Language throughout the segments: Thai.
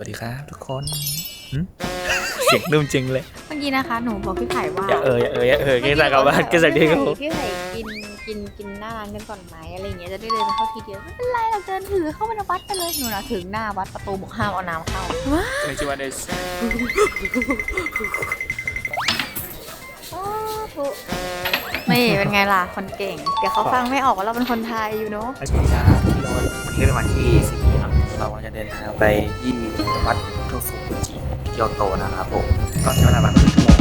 สวัสดีครับทุกคนหึเสียงนุ่มจริงเลย เมื่อกี้นะคะ หนูบอกพี่ไผ่ว่าอย่าเอออย่าเอออย่าเออเกสักกับบ้านเกสักดีครับผมพี่ไผ่กินกินกินหน้าร้านกันก่อนไหมอะไรอย่างเงี้ยจะได้เดินเข้าทีเดียวไม่เป็นไรเราเดินถือเข้าไปในวัดไปเลยหนูนะถึงหน้าวัดประตูบอกห้ามเอาน้ำเข้าว้าในจิวาเดสไม่เป็นไงล่ะคนเก่ง เดี๋ยวเขาฟังไม่ออกว่าเราเป็นคนไทยอยู่เนาะสวัสดีครับพี่โรนวันนี้เป็นวันที่ สี่ครับเราจะเดินทางไปที่วัดโทฟุกุจิเกียวโตนะครับผมก็ใช้เวลาประมาณครึ่งชั่วโมง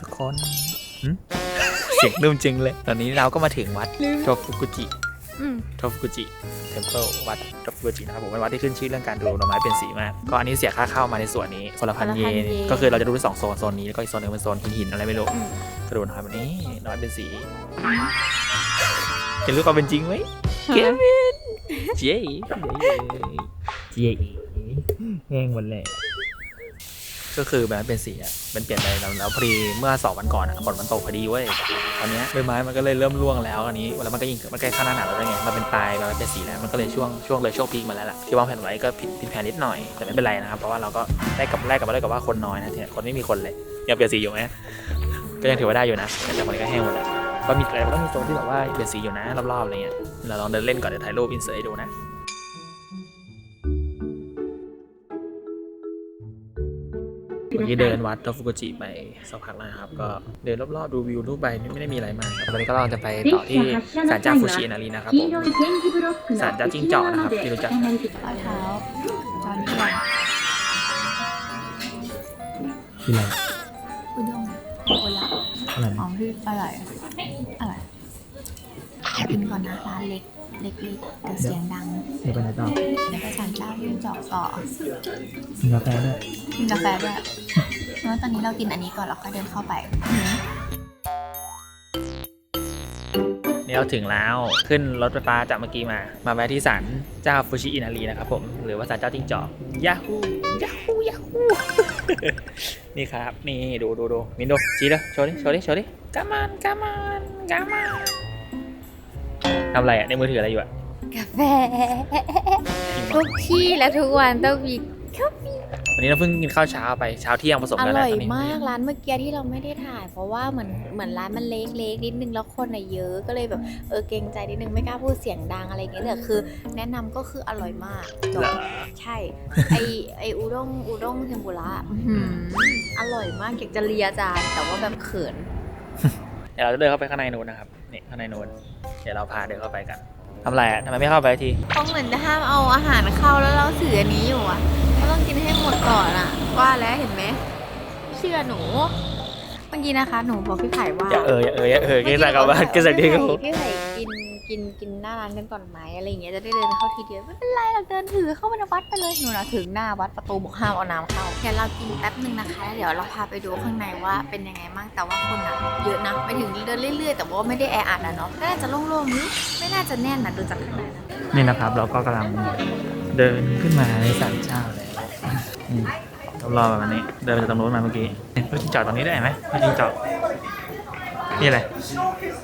ทุกคน เสียงนุ่มจริงเลย ตอนนี้เราก็มาถึงวัดโทฟุกุจิ อืมโทฟุกุจิเทมเพิลวัดโทฟุกุจินะครับผมเป็นวัดที่ขึ้นชื่อเรื่องการดูดอกไม้เป็นสีมาก ก็อันนี้เสียค่าเข้ามาในส่วนนี้คนละพันเยน ก็คือเราจะดูได้สองโซน โซนนี้แล้วก็อีกโซนหนึงเป็นโซนหินหินๆอะไรไม่รู้อืม กระโดดน้อยแบบนี้น้อยเป็นสีเห็นรูปความเป็นจริงไหม เกวินเจ๊เจ๊แห้งหมดเลย ก็คือแบบเป็นสีอะมันเปลี่ยนไปแล้วแล้วพอดีเมื่อสองวันก่อนอะฝนมันตกพอดีเว้ยตอนเนี้ยใบไม้มันก็เลยเริ่มร่วงแล้วอันนี้แล้วมันก็ยิ่งมันใกล้ข้าหน้าหนาวแล้วไงมันเป็นปลายมันเป็นสีแล้วมันก็เลยช่วงช่วงเลยช่วงพีคมาแล้วล่ะที่วางแผนไว้ก็ผิดผิดแผนนิดหน่อยแต่ไม่เป็นไรนะครับเพราะว่าเราก็ได้กับแรกกับมาด้กับว่าคนน้อยนะเนี่ยคนไม่มีคนเลยยังเปลี่ยนสีอยู่ไหมก็ยังถือว่าได้อยู่นะแต่คนนี้ก็แห้งหมดแล้วก็มีอะไรก็มีโซนที่แบบว่าเปลี่ยนสีอยู่นะรอบๆอะไรเงี้ยเราลองเดินเล่นก่อนเดี๋ยวถ่ายรูปอินเสิร์ตให้ดูนะ เมื่อกี้เดินวัดโทฟุกุจิไปสักพักแล้วนะครับ ก็เดินรอบๆดูวิวรูปใบไม่ได้มีอะไรมากครับตอนนี้ก็เราจะไปต่อที่ศาลเจ้าฟูชินารีนะครับผมศาลเจ้าจิ้งจอกนะครับที่รู้จักรอยเท้าตอนที่เราคืออะไรอุด้งโอละอะไรอ๋อพี่อะไรอะอะไรกินก่อนนะร้านเล็ก เล็กๆแต่เสียงดังเดี๋ยวไปไหนต่อแล้วไปสั่งเจ้าที่จอกต่อกินกาแฟด้วยกินกาแฟด้วยแล้วตอนนี้เรากินอันนี้ก่อนแล้วค่อยเดินเข้าไป นี่เราถึงแล้วขึ้นรถไฟฟ้าจากเมื่อกี้มา มาแวะที่ศาลเจ้าฟูชิอินารีนะครับผม หรือว่าศาลเจ้าจิ้งจอกยาฮูยาฮูยาฮู นี่ครับ นี่ดูดูดูมินดูชี้เลยโชว์ดิ โชว์ดิ โชว์ดิกามันกามันกามัน ทำอะไรอะในมือถืออะไรอยู่อะกาแฟ ทุกที่และทุกวันต้องมีคาเฟวันนี้เราเพิ่งกินข้าวเช้าไปเช้าเที่ยงผสมอกันร่นะอยตอนนี้มากร้านเมื่อกี้ที่เราไม่ได้ถ่าย เพราะว่าเหมือนเหมือนร้านมันเล็กๆนิดนึงแล้วคนอะเยอะก็เลยแบบเออเกรงใจนิดนึงไม่กล้าพูดเสียงดังอะไรอย่างเงี้ยแต่คือ แนะนำก็คืออร่อยมากจบเหรอใช่ ไอไออุด้งอุด้งเทมปุระอื้อหืออร่อยมากอยากจะเลียจานแต่ว่าแบบเขิน เดี๋ยวเราจะเดินเข้าไปข้างในนู้นนะครับ นี่ข้างในนู้นเดี๋ยวเราพาเดินเข้าไปกันทำอะไรอะทำไมไม่เข้าไปทีเพราะเหมือนจะห้ามเอาอาหารเข้าแล้วเราถืออันนี้อยู่อะก็ต้องกินให้หมดก่อนอะ ว่าแล้วเห็นไหมเชื่อหนูเมื่อกี้นะคะ หนูบอกพี่ไผ่ว่าอย่าเอออย่าเอออย่าเออเกสักกับบ้านเกสักดีครับผมพี่ไผ่กิน กินกินหน้าร้านกันก่อนไหมอะไรอย่างเงี้ยจะได้เดินเข้าทีเดียวไม่เป็นไรเราเดินถือเข้าไปในวัดไปเลยหนูนะถึงหน้าวัดประตูบอกห้ามเอาน้ำเข้าเดี๋ยวเรากินแป๊บหนึ่งนะคะแล้วเดี๋ยวเราพาไปดูข้างในว่าเป็นยังไงบ้างแต่ว่าคนอะเยอะนะไปถึงเดินเรื่อยๆ แต่ว่าไม่ได้แออัดนะเนาะน่าจะโล่งๆนึไม่น่าจะแน่นนะดูจากข้างในนะนี่นะครับเราก็กำลังเดินขึ้นมาในศาลเจ้าเลยอืมรอบๆแบบนี้ เดินไปจากตรงนู้นมาเมื่อกี้เนี่ยรถจิงจอดตรงนี้ได้ไหมรถจิงจอดนี่อะไร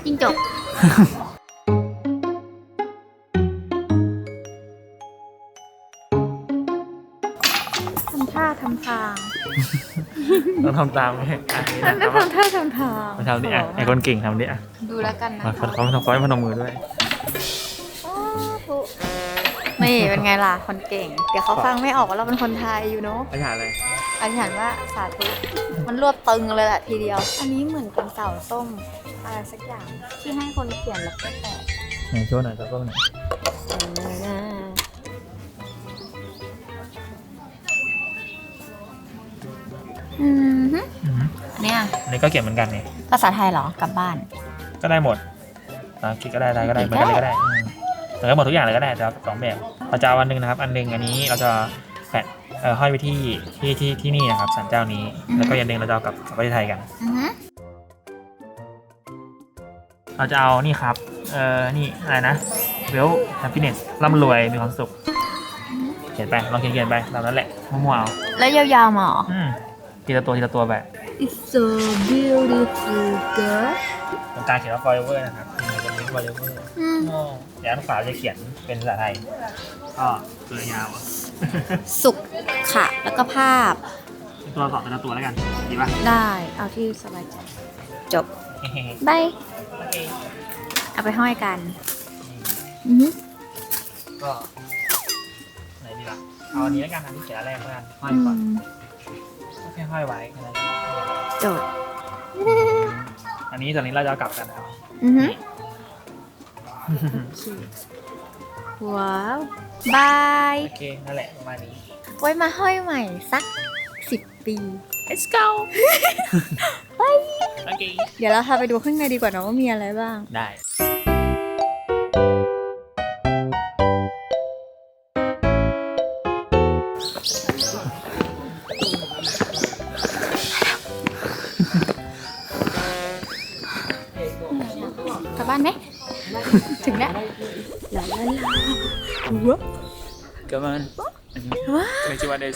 จิ้งจก ต้องทำตามไหมอะนี่นั่นะนครับทำท่าทำทางมาทำดิอะไอคนเก่งทำดิอะดูแล้วกันนะมาเขาเขาเขาให้พนมมือด้วยนี่เป็นไงล่ะคนเก่ง เดี๋ยวเขาฟังไม่ออกว่าเราเป็นคนไทยอยู่เนาะอาจารย์อะไรอธิษฐานว่าสาธุมันรวบตึงเลยแหละทีเดียว อันนี้เหมือนเป็นเสาส้มอะไรสักอย่างที่ให้คนเขียนแล้วก็แตะไหนโชว์หน่อยครับก็หน่อย อืมฮึอือหืออันเนี่ยอันนี้ก็เขียนเหมือนกันนี่ภาษาไทยเหรอกลับบ้าน ก็ได้หมดอ่าคิดก็ได้ไทยก็ได้เหมือนกันเลยก็ได้อืมเหมือนกันหมดทุกอย่างเลยก็ได้แต่ว่าสองแบบเราจะเอาอันหนึงนะครับ อันหนึงอันนี้เราจะแปะเอ่อห้อยไปที่ที่ที่ที่นี่นะครับศาลเจ้านี้ อือฮึ แล้วก็อย่างหนึงเราจะเอากลับกลับประเทศไทยกัน อือฮึเราจะเอานี่ครับ เอ่อ นี่อะไรนะ เวลแฮปปี้เนสร่ำรวย มีความสุข เขียนไป ลองเขียนเขียนไปตามนั้นแหละมั่วๆเอาแล้วยาวๆมาเหรออืม ทีละตัวทีละตัวไป It's so beautiful girl ตรงกลางเขียนว่า forever นะครับนี่จะมีวอลเลเวอร์อืมเดี๋ยวอันขวาจะเขียนเป็นภาษาไทยก็ตัวยาวสุขค่ะ แล้วก็ภาพตัวสอบเป็นตัวแล้วกัน ดีป่ะ ได้ เอาที่สบายใจ จบบายเอาไปห้อยกัน อือหือก็ไหนดีล่ะเอาอันนี้แล้วกันอันนี้เขียนอันแรกแล้วกันห้อยอืก่อนมแค่ห้อยไว้แค่นั้นจบอันนี้ตอนนี้เราจะเอากลับกันนะครับอือหือว้าวบายโอเคนั่นแหละประมาณนี้ ไว้มาห้อยใหม่สักสิบปี let's go โอเคเดี๋ยวเราพาไปดูข้างในดีกว่านะว่ามีอะไรบ้างได้านไหม ถึงแล้วลาลาลาว้าว Come on ว้าวไม่ใช่ว่าได้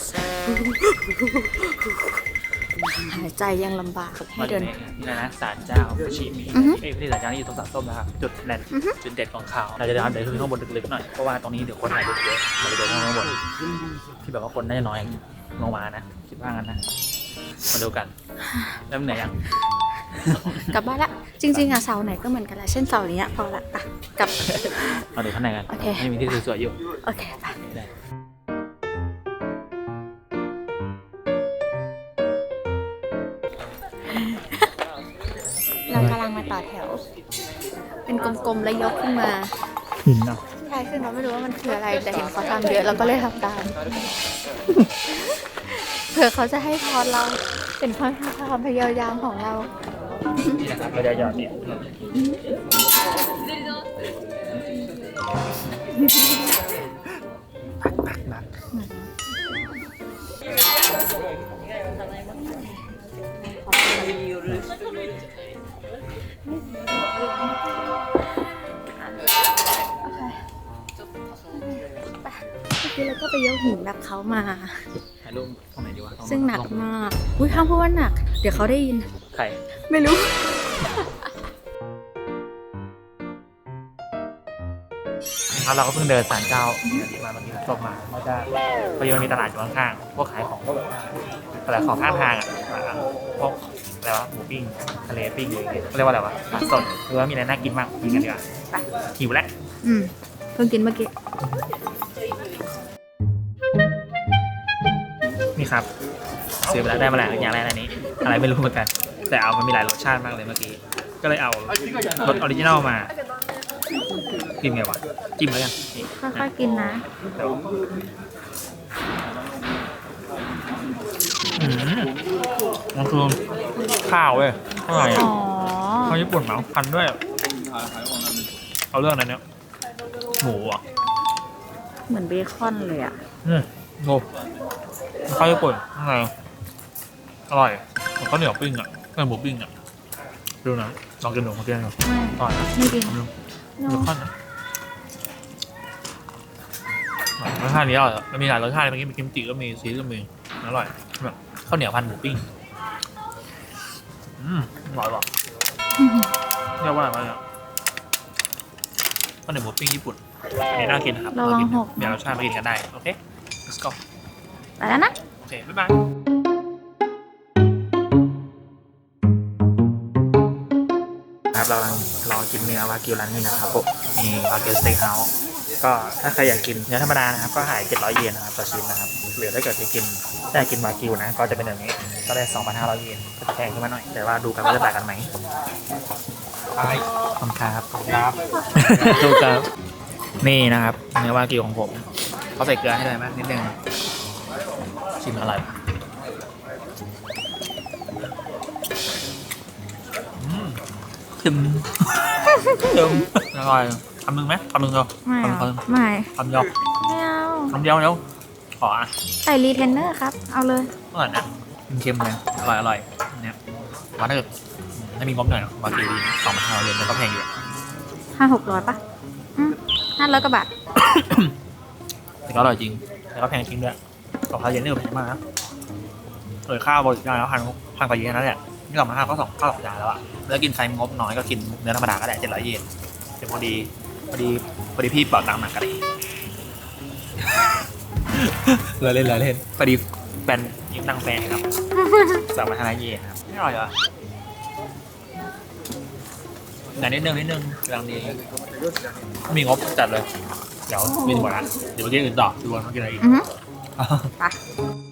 หายใจยังลำบากให้เดินนี่นะศาลเจ้าชิมีอือฮึเอ้ยไม่ใช่ศาลเจ้านี่อยู่ตรงสามส้มนะครับ จุดแน่นอือฮึ จุดเด็ดของเขาเราจะเดินเดินขึ้นข้างบนลึกๆหน่อย เพราะว่าตรงนี้เดี๋ยวคนถ่ายรูปเยอะเราไปเดินข้างบน ที่แบบว่าคนน่าจะน้อยลงมานะ คิดว่างั้นนะ มาดูกัน เริ่มเหนอยยัง กลับบ้านละ จริงๆอะเสาไหนก็เหมือนกันแหละเช่นเสานี้อะพอละอะกลับมาดูข้างในกันโอเค ไม่มีที่สวยๆอยู่โอเคไป ได้เรากำลังมาต่อแถว เป็นกลมๆ แล้วยกขึ้นมา หินเนาะใช่คือเราไม่รู้ว่ามันคืออะไร แต่เห็นเขาทำเยอะเราก็เลยทำตาม เผื่อเขาจะให้พรเราเป็นความความพยายามของเรา นี่นะครับเราจะหยอดเนี่ยตักตักตักเมื่อกี้เราก็ไปยกหินแบบเขามาายรูปตรงไหนดีวะตรซึ่งหนักลมาก อุ้ยห้ามพูดว่าหนัก เดี๋ยวเขาได้ยิน ใคร ไม่รู้ ครับเราก็เพิ่งเดินศาลเจ้าที่มาเมื่อกี้จบมาเราจะพอดีมันมีตลาดอยู่ข้างๆพวกขายของตลาดของข้างทางอะพวกอะไรวะหมูปิ้งทะเลปิ้งอะไรอย่างเงี้ยเขาเรียกว่าอะไรวะปลาสดหรือว่ามีอะไรน่ากินบ้างกินกันดีกว่าไปหิวแล้วอืมเพิ่งกินเมื่อกี้ นี่ครับซื้อไปแล้วได้มาแล้วอย่างแรกอันนี้ อะไรไม่รู้เหมือนกัน แต่เอามันมีหลายรสชาติมากเลยเมื่อกี้ ก็เลยเอารสออริจินัลมากินไงวะจิ้มแล้วกันนี่ค่อยๆกินนะเดี๋ยวอืมมันคือข้าวเว้ยข้าวอะไรอ๋อะอข้าวญี่ปุ่นเหมาพันด้วย เอาเรื่องอะไรเนี้ยหมูอะ เหมือนเบคอนเลยอะอืมโอ้ ข้าวญี่ปุ่นข้างในอร่อยเหมือนข้าวเหนียวปิ้งอะเออหมูปิ้งอะดูนะลองกินดูลองกินดูไม่อร่อยนะไม่กินทำดูเบคอนนะอร่อยรสชาตินี้อร่อยมันมีหลายรสชาติเมื่อกี้มีกิมจิก็มีซีสก็มีอร่อยแบบข้าวเหนียวพันหมูปิ้งอืมอร่อยว่ะเรียกว่าอะไรวะเนี่ยข้าวเหนียวหมูปิ้งญี่ปุ่นอันนี้น่ากินนะครับระวังน่ากินหกเดี๋ยวรสชาติมากินกันได้ โอเค let's go ไปแล้วนะ โอเค บ๊ายบายครับเรากำลังรอกินเนื้อวากิวร้านนี้นะครับผมมีวากิวสเต็กเฮาส์ก็ถ้าใครอยากกินเนื้อธรรมดานะครับก็ขาย700 เยนนะครับต่อชิ้นนะครับหรือถ้าเกิดจะกินได้กินวากิวนะ ก็จะเป็นแบบนี้ก็ได้2,500 เยนก็จะแพงขึ้นมาหน่อย แต่ว่าดูกันว่าจะต่างกันไหมใช่ขอบคุณครับขอบคุณครับถูกครับนี่นะครับเนื้อวากิวของผมเขาใส่เกลือให้เลยไหมนิดนึง ชิมอร่อยอืมเค็มเค็มอร่อยคำหนึ่งไหมคำหนึ่งเดียวไม่คำหนึ่งเอาคำหนึ่งไม่คำเดียวไม่เอาคำเดียวเดียวขออะใส่รีเทนเนอร์ครับ เอาเลยอร่อยนะเค็มๆเลยอร่อยอร่อยเนี่ยว่าถ้าเกิดถ้ามีงบหน่อยบาเกดีสองพันห้าร้อยเยนแต่ก็แพงอยู่อะห้าหกร้อยปะอืมห้าร้อยกว่าบาทแต่ก็อร่อยจริงแต่ก็แพงจริงด้วย สองพันเยนนี่ก็แพงมากนะเออข้าวบริการแล้วพันพันกว่าเยนนั่นแหละนี่สองพันห้าก็สองข้าวสองจานแล้วอะแล้วกินใครงบน้อยก็กินเนื้อธรรมดาก็ได้เจ็ดร้อยเยนแต่พอดีพอดีพอดีพี่เป่าตังค์หนักกันเองเราเล่นเราเล่นพอดีแฟนยืมตังค์แฟนครับสามพันห้าเยนครับไม่อร่อยเหรอแต่นิดนึงนิดนึงกำลังดีมีงบจัดเลย เดี๋ยวบินหมดละเดี๋ยวไปกินอื่นต่อดูว่ามากินอะไรอีก อือฮึอะไป